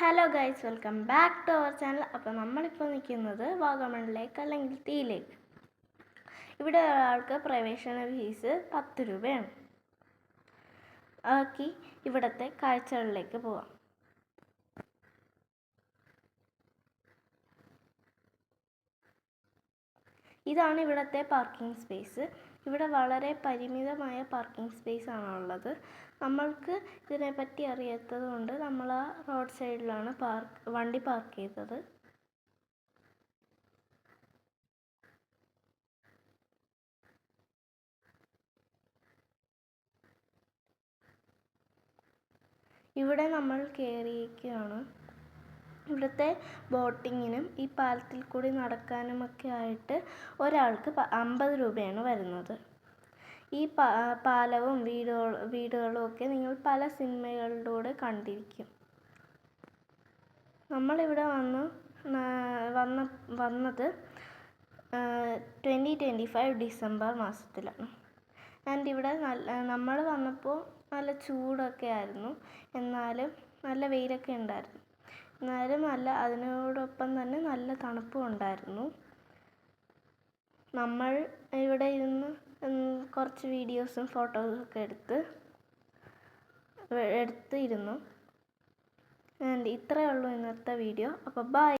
Hello guys welcome back to our channel അപ്പോൾ നമ്മളിപ്പോൾ നിൽക്കുന്നത് വാഗമണിലേക്ക് അല്ലെങ്കിൽ ടീയിലേക്ക് ഇവിടെ ഒരാൾക്ക് പ്രവേശന ഫീസ് പത്ത് രൂപയാണ്. ബാക്കി ഇവിടുത്തെ കാഴ്ചകളിലേക്ക് പോവാം. ഇതാണ് ഇവിടുത്തെ പാർക്കിംഗ് സ്പേസ് ഇവിടെ വളരെ പരിമിതമായ പാർക്കിംഗ് സ്പേസ് ആണുള്ളത്. നമ്മൾക്ക് ഇതിനെപ്പറ്റി അറിയാത്തത് കൊണ്ട് നമ്മൾ ആ റോഡ് സൈഡിലാണ് പാർക്ക് വണ്ടി പാർക്ക് ചെയ്തത്. ഇവിടെ നമ്മൾ കയറിയിരിക്കുകയാണ് ഇവിടുത്തെ ബോട്ടിങ്ങിനും ഈ പാലത്തിൽ കൂടി നടക്കാനുമൊക്കെ ആയിട്ട് ഒരാൾക്ക് അമ്പത് രൂപയാണ് വരുന്നത്. ഈ പാലവും വീടുകളും ഒക്കെ നിങ്ങൾ പല സിനിമകളിലൂടെ കണ്ടിരിക്കും. നമ്മളിവിടെ വന്ന് വന്ന വന്നത് ട്വന്റി ട്വന്റി ഫൈവ് ഡിസംബർ മാസത്തിലാണ്. ആൻഡ് ഇവിടെ നല്ല നമ്മൾ വന്നപ്പോൾ നല്ല ചൂടൊക്കെ ആയിരുന്നു. എന്നാലും നല്ല വെയിലൊക്കെ ഉണ്ടായിരുന്നു. എന്നാലും നല്ല അതിനോടൊപ്പം തന്നെ നല്ല തണുപ്പും ഉണ്ടായിരുന്നു. നമ്മൾ ഇവിടെ ഇരുന്ന് കുറച്ച് വീഡിയോസും ഫോട്ടോസും ഒക്കെ എടുത്ത് എടുത്തിരുന്നു. ഇത്രയേ ഉള്ളൂ ഇന്നത്തെ വീഡിയോ. അപ്പോൾ ബൈ